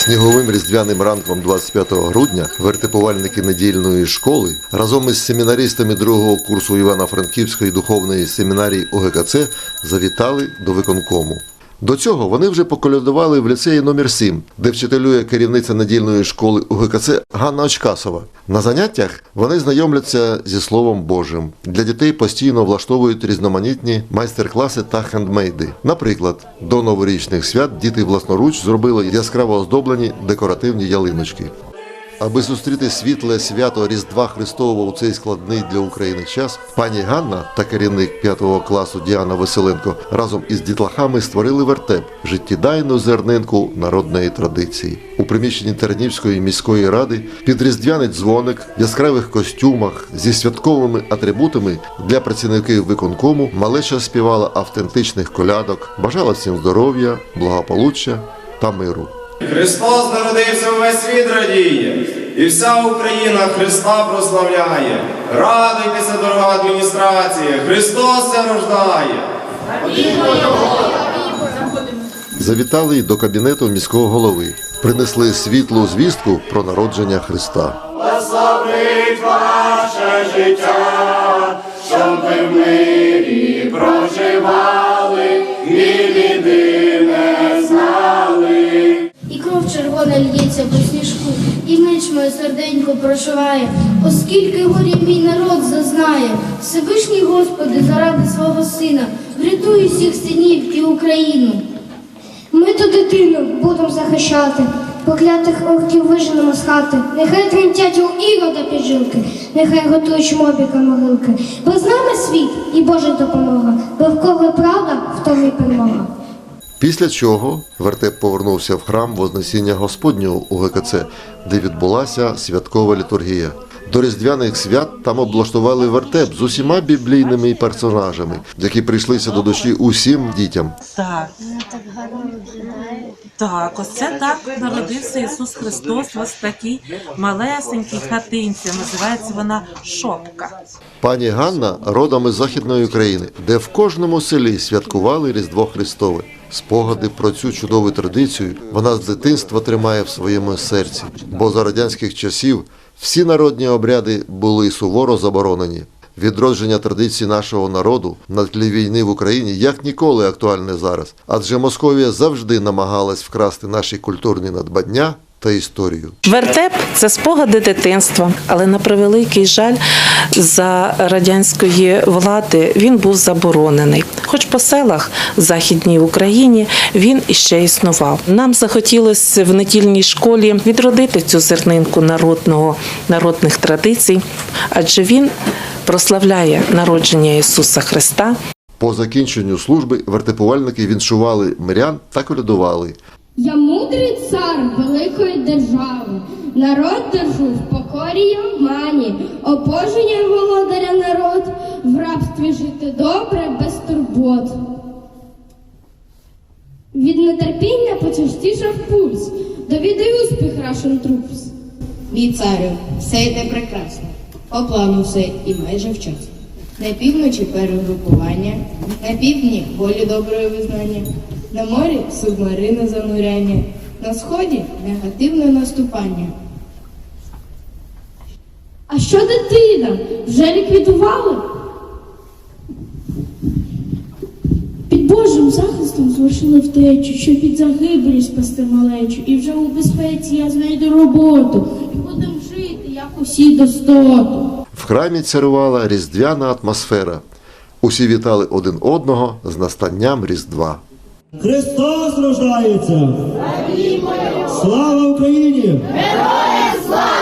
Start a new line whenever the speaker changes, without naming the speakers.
Сніговим різдвяним ранком 25 грудня вертипувальники недільної школи разом із семінаристами другого курсу Івано-Франківської духовної семінарії ОГКЦ завітали до виконкому. До цього вони вже поколядували в ліцеї номер 7, де вчителює керівниця недільної школи УГКЦ Ганна Очкасова. На заняттях вони знайомляться зі Словом Божим. Для дітей постійно влаштовують різноманітні майстер-класи та хендмейди. Наприклад, до новорічних свят діти власноруч зробили яскраво оздоблені декоративні ялиночки. Аби зустріти світле свято Різдва Христового у цей складний для України час, пані Ганна та керівник 5 класу Діана Василенко разом із дітлахами створили вертеп життєдайну зернинку народної традиції. У приміщенні Тернівської міської ради під різдвяний дзвоник в яскравих костюмах зі святковими атрибутами для працівників виконкому малеча співала автентичних колядок, бажала всім здоров'я, благополуччя та миру.
Христос народився, увесь світ радіє, і вся Україна Христа прославляє. Радуйтеся, дорога адміністрація, Христос се рождає.
Завітали й до кабінету міського голови. Принесли світлу звістку про народження Христа.
Благословить ваше життя, щоб ви в мирі проживали
Червона л'ється по сніжку, і меч моє серденько прошиває, оскільки горі мій народ зазнає, Всевишній Господи, заради свого сина, врятуй усіх синів і Україну.
Ми ту дитину будемо захищати, поклятих орків виженемо з хати. Нехай тремтять у ірода піджилки, нехай готують шмобіка могилки. Бо з нами світ і Божа допомога, бо в кого правда, в тому і перемога.
Після чого вертеп повернувся в храм Вознесіння Господнього у ГКЦ, де відбулася святкова літургія. До різдвяних свят там облаштували вертеп з усіма біблійними персонажами, які прийшлися до душі усім дітям.
Так. Так, ось це так народився Ісус Христос ось такій малесенькій хатинці. Називається вона шопка.
Пані Ганна родом із Західної України, де в кожному селі святкували Різдво Христове. Спогади про цю чудову традицію вона з дитинства тримає в своєму серці, бо за радянських часів всі народні обряди були суворо заборонені. Відродження традицій нашого народу на тлі війни в Україні як ніколи актуальне зараз, адже Московія завжди намагалась вкрасти наші культурні надбання та історію.
Вертеп це спогади дитинства, але на превеликий жаль, за радянської влади він був заборонений. Хоч по селах в Західній Україні він іще існував. Нам захотілося в недільній школі відродити цю зернинку народного народних традицій, адже він прославляє народження Ісуса Христа.
По закінченню служби вертепувальники віншували мирян та колядували.
Я мудрий цар великої держави, народ держу в покорі й обмані, обоження володаря народ, в рабстві жити добре, без турбот. Від нетерпіння почастішав пульс, довідай успіх Russian Troops.
Мій царю, все йде прекрасно. По плану все і майже вчасно. На півночі перегрупування, на півдні волі доброї визнання, на морі субмарини зануряння, на сході негативне наступання.
А що дитина? Вже ліквідували? Під Божим захистом звершили втечу, щоб від загибелі спасти малечу. І вже у безпеці я знайду роботу. І будемо жити, як усі достоту.
В храмі царювала різдвяна атмосфера. Усі вітали один одного з настанням Різдва.
Христос рождається! Слава Україні!
Героям слава!